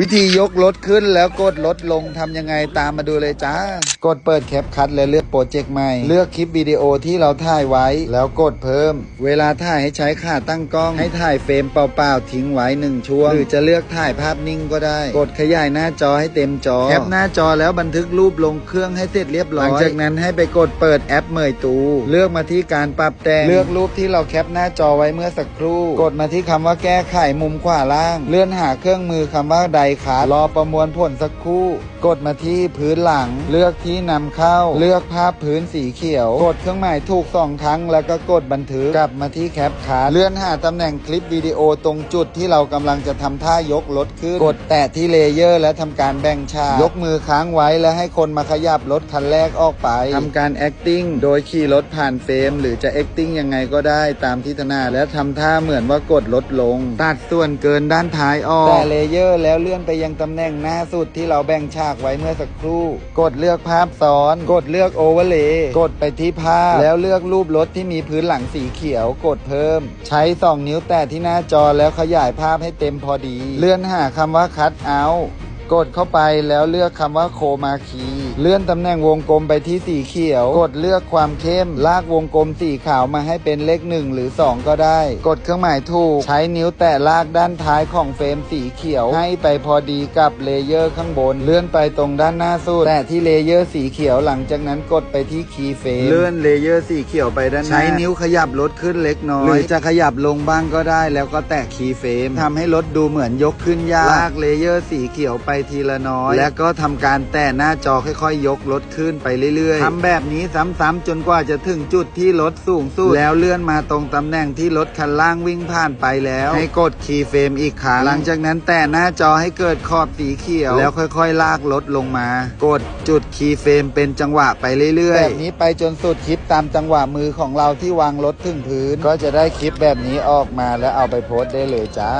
วิธียกรถขึ้นแล้วกดรถลงทำยังไงตามมาดูเลยจ้า กดเปิดแคปคัดและเลือกโปรเจกต์ใหม่ เลือกคลิปวิดีโอที่เราถ่ายไว้ แล้วกดเพิ่ม เวลาถ่ายให้ใช้ขาตั้งกล้อง ให้ถ่ายเฟรมเปล่าๆ ทิ้งไว้หนึ่งช่วง หรือจะเลือกถ่ายภาพนิ่งก็ได้ กดขยายหน้าจอให้เต็มจอ แคปหน้าจอแล้วบันทึกรูปลงเครื่องให้เสร็จเรียบร้อย หลังจากนั้นให้ไปกดเปิดแอปเมยตู เลือกมาที่การปรับแต่ง เลือกรูปที่เราแคปหน้าจอไว้เมื่อสักครู่ กดมาที่คำว่าแก้ไขมุมขวาล่าง เลื่อนหาเครื่องมือคำว่าไดคาร์รอประมวลผลสักครู่ กดมาที่พื้นหลัง เลือกที่นำเข้า เลือกภาพพื้นสีเขียว กดเครื่องหมายถูกสองครั้ง แล้วก็กดบันทึกกลับมาที่แคปคาเลื่อนหาตำแหน่งคลิปวิดีโอตรงจุดที่เรากำลังจะทำท่ายกรถขึ้น กดแตะที่เลเยอร์และทำการแบ่งฉากยกมือค้างไว้แล้วให้คนมาขยับรถคันแรกออกไปทำการ acting โดยขี่รถผ่านเฟรมหรือจะ acting ยังไงก็ได้ตามที่ถนัดและทำท่าเหมือนว่ากดลดลง ตัดส่วนเกินด้านท้ายออกแต่เลเยอร์แล้วเลื่อนไปยังตำแหน่งหน้าสุดที่เราแบ่งฉากไว้เมื่อสักครู่ กดเลือกภาพซ้อน กดเลือกโอเวอร์เลย์กดไปที่ภาพ แล้วเลือกรูปรถที่มีพื้นหลังสีเขียว กดเพิ่ม ใช้ 2 นิ้วแตะที่หน้าจอแล้วขยายภาพให้เต็มพอดี เลื่อนหาคำว่าคัดเอา กดเข้าไปแล้วเลือกคำว่าโคมาคี เลื่อนตำแหน่งวงกลมไปที่สีเขียว กดเลือกความเข้ม ลากวงกลมสีขาวมาให้เป็นเลขหนึ่งหรือ 2 ก็ได้ กดเครื่องหมายถูก ใช้นิ้วแตะลากด้านท้ายของเฟรมสีเขียว ให้ไปพอดีกับเลเยอร์ข้างบน เลื่อนไปตรงด้านหน้าสุดแตะที่เลเยอร์สีเขียวหลังจากนั้นกดไปที่คีย์เฟรมเลื่อนเลเยอร์สีเขียวไปด้านหน้าใช้นิ้วขยับรถขึ้นเล็กน้อยหรือจะขยับลงบ้างก็ได้ แล้วก็แตะคีย์เฟรมทำให้รถดูเหมือนยกขึ้นยากลากเลเยอร์สีเขียวไปทีละน้อย แล้วก็ทำการแตะหน้าจอค่อยๆ ยกรถขึ้นไปเรื่อยๆทำแบบนี้ซ้ำๆจนกว่าจะถึงจุดที่รถสูงสุดแล้วเลื่อนมาตรงตำแหน่งที่รถคันล่างวิ่งผ่านไปแล้ว ให้กดคีย์เฟรมอีกครั้งหลังจากนั้นแตะหน้าจอให้เกิดขอบสีเขียว แล้วค่อยๆ ลากรถลงมา กดจุดคีย์เฟรมเป็นจังหวะไปเรื่อยๆแบบนี้ไปจนสุดคลิปตามจังหวะมือของเราที่วางรถถึงพื้น ก็จะได้คลิปแบบนี้ออกมาแล้วเอาไปโพสต์ได้เลยจ้า